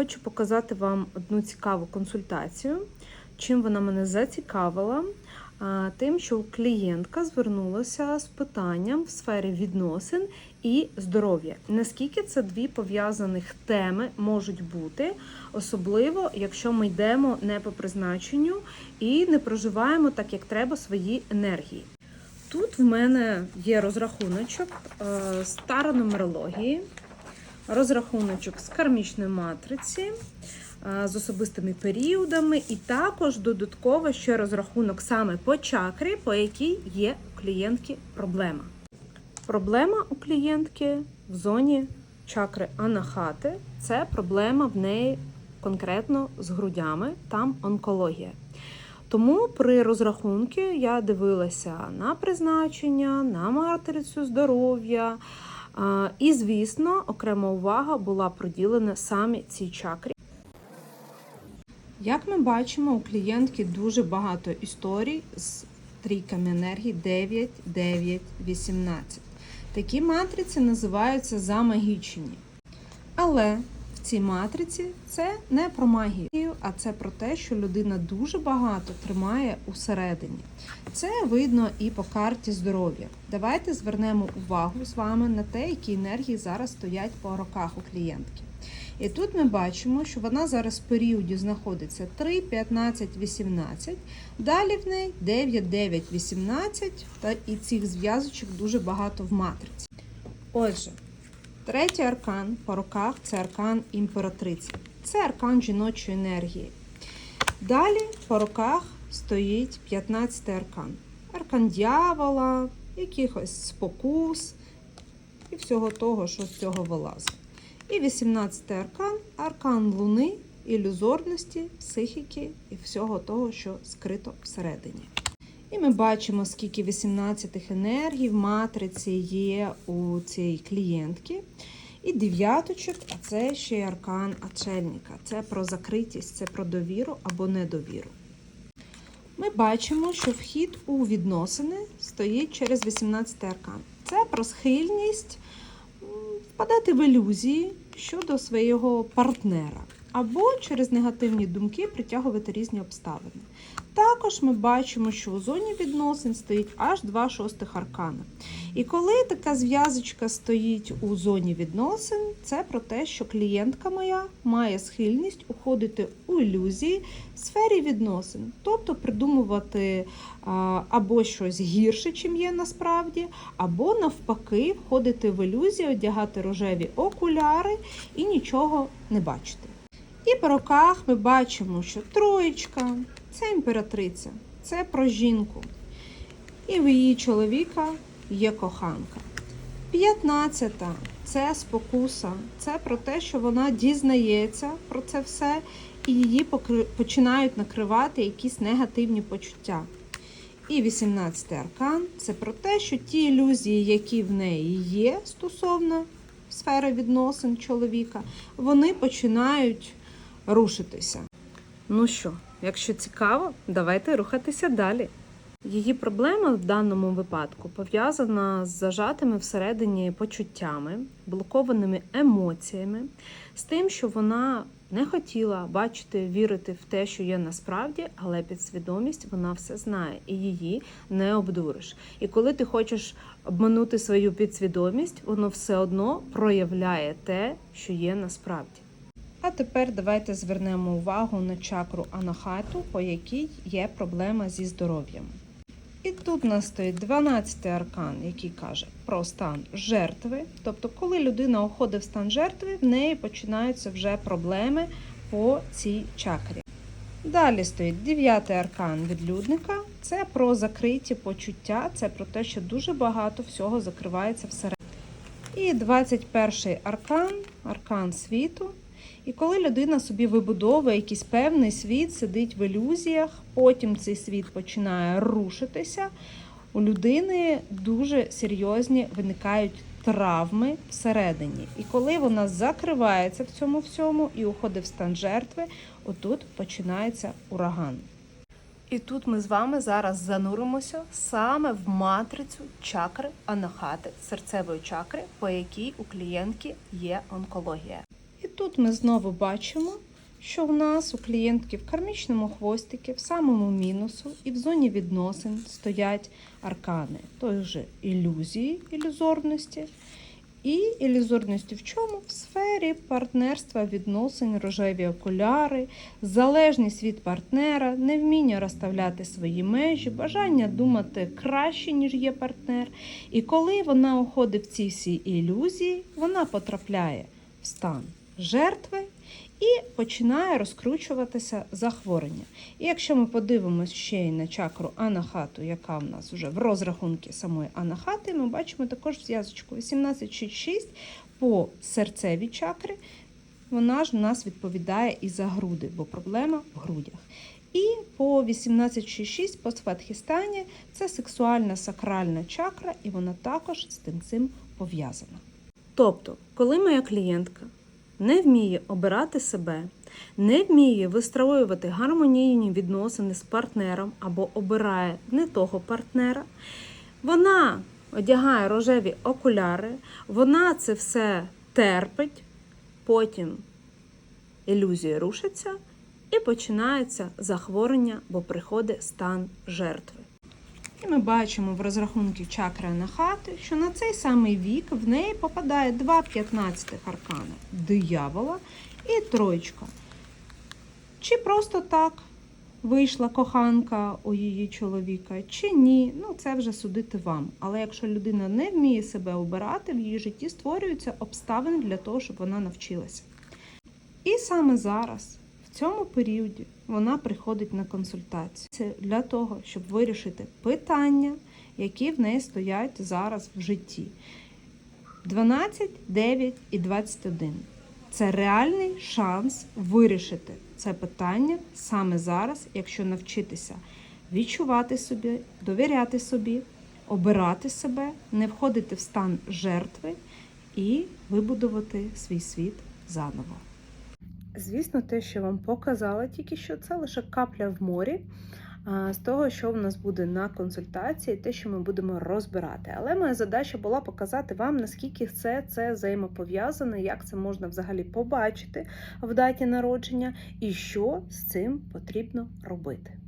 Хочу показати вам одну цікаву консультацію. Чим вона мене зацікавила? Тим, що клієнтка звернулася з питанням в сфері відносин і здоров'я. Наскільки це дві пов'язаних теми можуть бути, особливо якщо ми йдемо не по призначенню і не проживаємо так, як треба свої енергії. Тут в мене є розрахуночок е, стара нумерології, розрахуночок з кармічної матриці, е, з особистими періодами, і також додатково ще розрахунок саме по чакрі, по якій є у клієнтки проблема. Проблема у клієнтки в зоні чакри анахати це проблема в неї конкретно з грудями, там онкологія. Тому при розрахунку я дивилася на призначення, на матрицю здоров'я. І, звісно, окрема увага була приділена саме цій чакрі. Як ми бачимо, у клієнтки дуже багато історій з трійками енергії 9, 9, 18. Такі матриці називаються замагічені. Але в цій матриці це не про магію, а це про те, що людина дуже багато тримає усередині. Це видно і по карті здоров'я. Давайте звернемо увагу з вами на те, які енергії зараз стоять по роках у клієнтки. І тут ми бачимо, що вона зараз в періоді знаходиться 3, 15, 18. Далі в неї 9, 9, 18, та і цих зв'язочок дуже багато в матриці. Отже, третій аркан по роках це аркан імператриці. Це аркан жіночої енергії. Далі по роках стоїть 15 аркан. Аркан дьявола, якихось спокус і всього того, що з цього вилазить. І 18 аркан аркан луни, ілюзорності, психіки і всього того, що скрито всередині. І ми бачимо, скільки 18 енергій в матриці є у цій клієнтки. І дев'яточок, а це ще й аркан ачельника. Це про закритість, це про довіру або недовіру. Ми бачимо, що вхід у відносини стоїть через 18 аркан. Це про схильність впадати в ілюзії щодо свого партнера, або через негативні думки притягувати різні обставини. Також ми бачимо, що у зоні відносин стоїть аж два шостих аркана. І коли така зв'язочка стоїть у зоні відносин, це про те, що клієнтка моя має схильність уходити у ілюзії в сфері відносин, тобто придумувати або щось гірше, чим є насправді, або навпаки, входити в ілюзію, одягати рожеві окуляри і нічого не бачити. І по роках ми бачимо, що троєчка це імператриця, це про жінку. І в її чоловіка є коханка. П'ятнадцята це спокуса, це про те, що вона дізнається про це все, і її починають накривати якісь негативні почуття. І 18 аркан це про те, що ті ілюзії, які в неї є стосовно сфери відносин чоловіка, вони починають рушитися. Ну що, якщо цікаво, давайте рухатися далі. Її проблема в даному випадку пов'язана з зажатими всередині почуттями, блокованими емоціями, з тим, що вона не хотіла бачити, вірити в те, що є насправді, але підсвідомість вона все знає і її не обдуриш. І коли ти хочеш обманути свою підсвідомість, воно все одно проявляє те, що є насправді. А тепер давайте звернемо увагу на чакру анахату, по якій є проблема зі здоров'ям. І тут у нас стоїть 12 аркан, який каже про стан жертви. Тобто, коли людина уходить в стан жертви, в неї починаються вже проблеми по цій чакрі. Далі стоїть 9 аркан відлюдника. Це про закриті почуття, це про те, що дуже багато всього закривається всередині. І 21 аркан, аркан світу. І коли людина собі вибудовує якийсь певний світ, сидить в ілюзіях, потім цей світ починає рушитися, у людини дуже серйозні виникають травми всередині. І коли вона закривається в цьому всьому і уходить в стан жертви, отут починається ураган. І тут ми з вами зараз зануримося саме в матрицю чакри анахати, серцевої чакри, по якій у клієнтки є онкологія. І тут ми знову бачимо, що в нас у клієнтки в кармічному хвостикі, в самому мінусу і в зоні відносин стоять аркани, той же ілюзії, ілюзорності. І ілюзорності в чому? В сфері партнерства, відносин, рожеві окуляри, залежність від партнера, невміння розставляти свої межі, бажання думати краще, ніж є партнер. І коли вона уходить в ці всі ілюзії, вона потрапляє в стан жертви і починає розкручуватися захворювання. І якщо ми подивимося ще й на чакру анахату, яка в нас вже в розрахунку самої анахати, ми бачимо також зв'язочку 18,6 по серцевій чакрі. Вона ж у нас відповідає і за груди, бо проблема в грудях. І по 18,6 по Сватхістані це сексуальна сакральна чакра, і вона також з тим цим пов'язана. Тобто, коли моя клієнтка не вміє обирати себе, не вміє вистроювати гармонійні відносини з партнером або обирає не того партнера, вона одягає рожеві окуляри, вона це все терпить, потім ілюзія рушиться і починається захворювання, бо приходить стан жертви. І ми бачимо в розрахунку чакри Анахати, що на цей самий вік в неї попадає два 15 аркани диявола і троєчка. Чи просто так вийшла коханка у її чоловіка, чи ні, ну це вже судити вам. Але якщо людина не вміє себе обирати, в її житті створюються обставини для того, щоб вона навчилася. І саме зараз, в цьому періоді, вона приходить на консультацію. Це для того, щоб вирішити питання, які в неї стоять зараз в житті. 12, 9 і 21. Це реальний шанс вирішити це питання саме зараз, якщо навчитися відчувати собі, довіряти собі, обирати себе, не входити в стан жертви і вибудувати свій світ заново. Звісно, те, що вам показала, тільки що це лише капля в морі з того, що в нас буде на консультації, те, що ми будемо розбирати. Але моя задача була показати вам, наскільки все це взаємопов'язане, як це можна взагалі побачити в даті народження і що з цим потрібно робити.